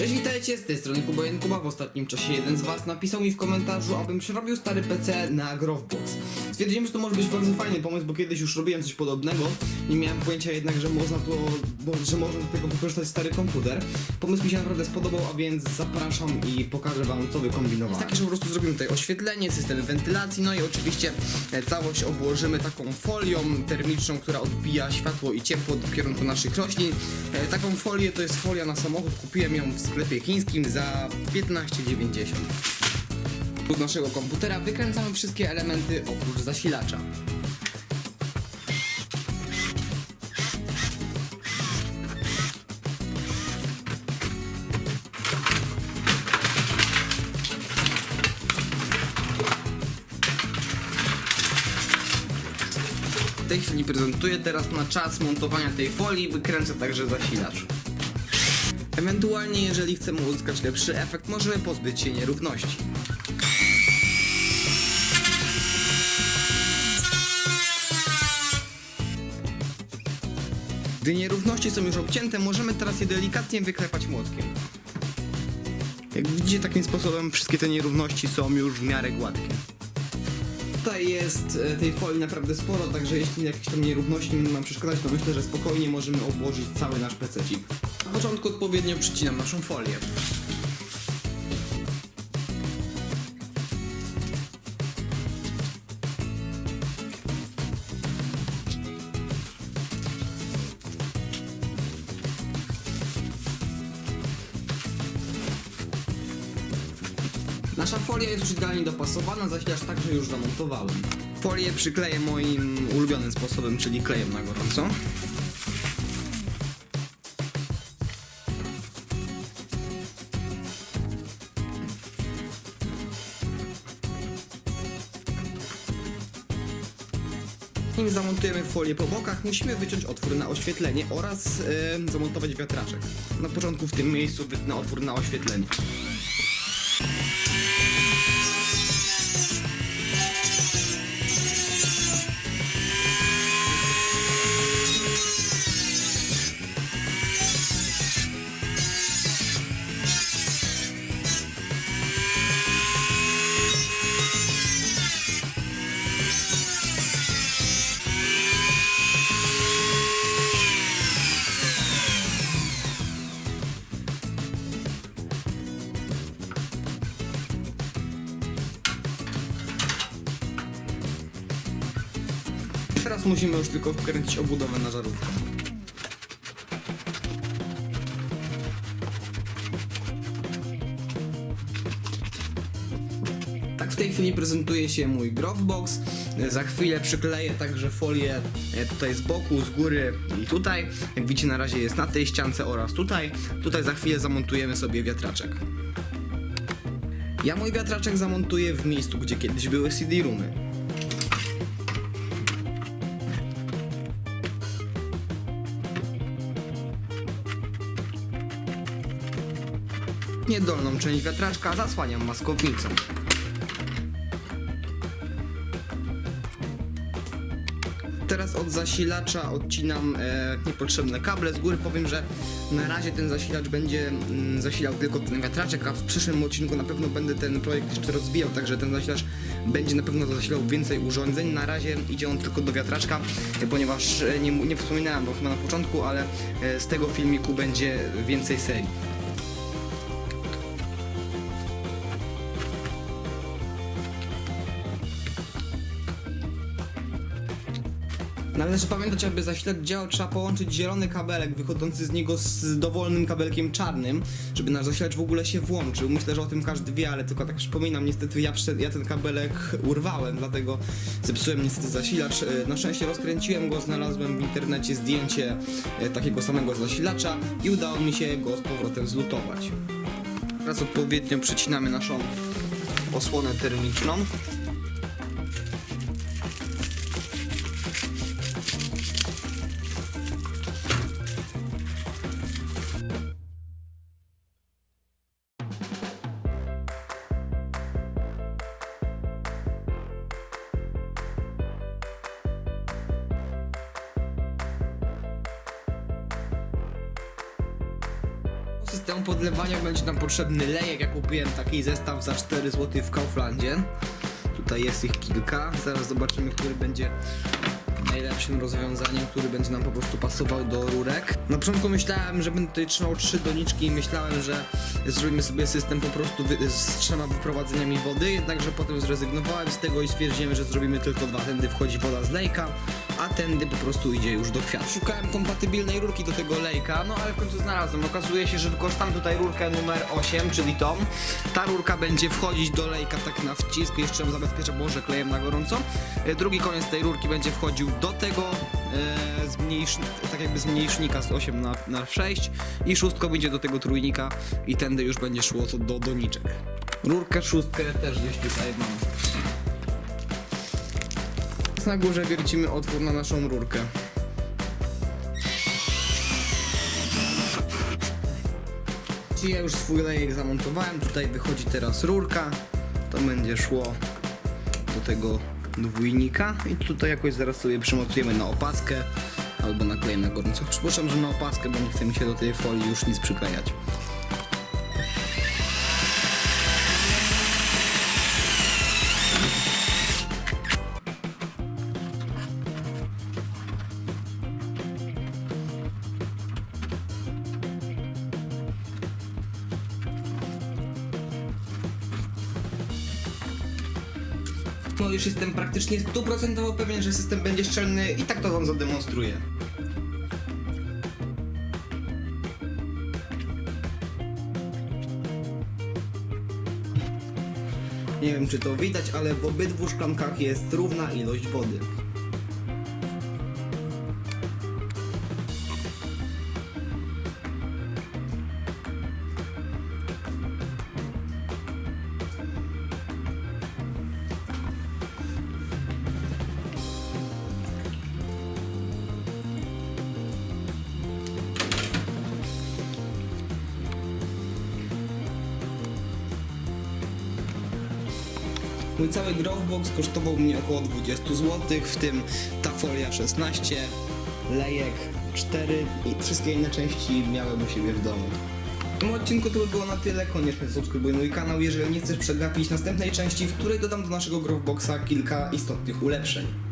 Cześć, witajcie, z tej strony Kuba Kuba. W ostatnim czasie jeden z was napisał mi w komentarzu, abym przerobił stary PC na Growbox. Stwierdziłem, że to może być bardzo fajny pomysł, bo kiedyś już robiłem coś podobnego. Nie miałem pojęcia jednak, że można to, bo, że można do tego wykorzystać stary komputer. Pomysł mi się naprawdę spodobał, a więc zapraszam i pokażę wam co wykombinowałem. Jest takie, że po prostu zrobimy tutaj oświetlenie, system wentylacji, no i oczywiście e, całość obłożymy taką folią termiczną, która odbija światło i ciepło do kierunku naszych roślin. E, Taką folię to jest folia na samochód, kupiłem ją w sklepie chińskim za 15,90. Z naszego komputera wykręcamy wszystkie elementy oprócz zasilacza. W tej chwili prezentuję teraz na czas montowania tej folii, wykręcę także zasilacz. Ewentualnie, jeżeli chcemy uzyskać lepszy efekt, możemy pozbyć się nierówności. Gdy nierówności są już obcięte, możemy teraz je delikatnie wyklepać młotkiem. Jak widzicie, takim sposobem wszystkie te nierówności są już w miarę gładkie. Tutaj jest e, tej folii naprawdę sporo, także jeśli jakieś tam nierówności nam przeszkadzać, to myślę, że spokojnie możemy obłożyć cały nasz pececik. Na początku odpowiednio przycinam naszą folię. Nasza folia jest już idealnie dopasowana, zasilacz także już zamontowałem. Folię przykleję moim ulubionym sposobem, czyli klejem na gorąco. Nim zamontujemy folię po bokach, musimy wyciąć otwór na oświetlenie oraz e, zamontować wiatraczek. Na początku w tym miejscu wytnę otwór na oświetlenie. Teraz musimy już tylko wkręcić obudowę na żarówkę. Tak w tej chwili prezentuje się mój Growbox. Za chwilę przykleję także folię e, tutaj z boku, z góry i tutaj. Jak widzicie na razie jest na tej ściance oraz tutaj. Tutaj za chwilę zamontujemy sobie wiatraczek. Ja mój wiatraczek zamontuję w miejscu, gdzie kiedyś były CD roomy. Dolną część wiatraczka zasłaniam maskownicą. Teraz od zasilacza odcinam e, niepotrzebne kable. Z góry powiem, że na razie ten zasilacz będzie mm, zasilał tylko ten wiatraczek, a w przyszłym odcinku na pewno będę ten projekt jeszcze rozwijał, także ten zasilacz będzie na pewno zasilał więcej urządzeń. Na razie idzie on tylko do wiatraczka, e, ponieważ e, nie, nie wspominałem bo chyba na początku, ale e, z tego filmiku będzie więcej serii. Należy pamiętać, aby zasilacz działał, trzeba połączyć zielony kabelek wychodzący z niego z dowolnym kabelkiem czarnym, żeby nasz zasilacz w ogóle się włączył. Myślę, że o tym każdy wie, ale tylko tak przypominam, niestety ja, ja ten kabelek urwałem, dlatego zepsułem niestety zasilacz. E, Na szczęście rozkręciłem go, znalazłem w internecie zdjęcie e, takiego samego zasilacza i udało mi się go z powrotem zlutować. Teraz odpowiednio przycinamy naszą osłonę termiczną. Systemu podlewania będzie nam potrzebny lejek. Ja kupiłem taki zestaw za 4 zł w Kauflandzie. Tutaj jest ich kilka. Zaraz zobaczymy, który będzie najlepszym rozwiązaniem, który będzie nam po prostu pasował do rurek. Na początku myślałem, że będę tutaj trzymał trzy doniczki i myślałem, że zrobimy sobie system po prostu z trzema wyprowadzeniami wody, jednakże potem zrezygnowałem z tego i stwierdziłem, że zrobimy tylko dwa. Tędy wchodzi woda z lejka, a tędy po prostu idzie już do kwiatu. Szukałem kompatybilnej rurki do tego lejka, no ale w końcu znalazłem. Okazuje się, że wykorzystam tutaj rurkę numer 8, czyli tą. Ta rurka będzie wchodzić do lejka tak na wcisk, jeszcze ją zabezpieczę, może klejem na gorąco. E, Drugi koniec tej rurki będzie wchodził do tego e, zmniejsz, tak jakby zmniejsznika z 8 na, na 6 i szóstko będzie do tego trójnika i tędy już będzie szło to do doniczek. Rurkę szóstkę też gdzieś tutaj mam. Na górze wiercimy otwór na naszą rurkę. Ja już swój lejek zamontowałem, tutaj wychodzi teraz rurka, to będzie szło do tego dwójnika i tutaj jakoś zaraz sobie przymocujemy na opaskę albo naklejemy na gorąco. Przypuszczam, że na opaskę, bo nie chce mi się do tej folii już nic przyklejać. No już jestem praktycznie stuprocentowo pewien, że system będzie szczelny i tak to wam zademonstruję. Nie wiem czy to widać, ale w obydwu szklankach jest równa ilość wody. Mój cały Growbox kosztował mnie około 20 zł, w tym ta folia 16, lejek 4 i wszystkie inne części miałem u siebie w domu. W tym odcinku to by było na tyle, koniecznie subskrybuj mój kanał, jeżeli nie chcesz przegapić następnej części, w której dodam do naszego Growboxa kilka istotnych ulepszeń.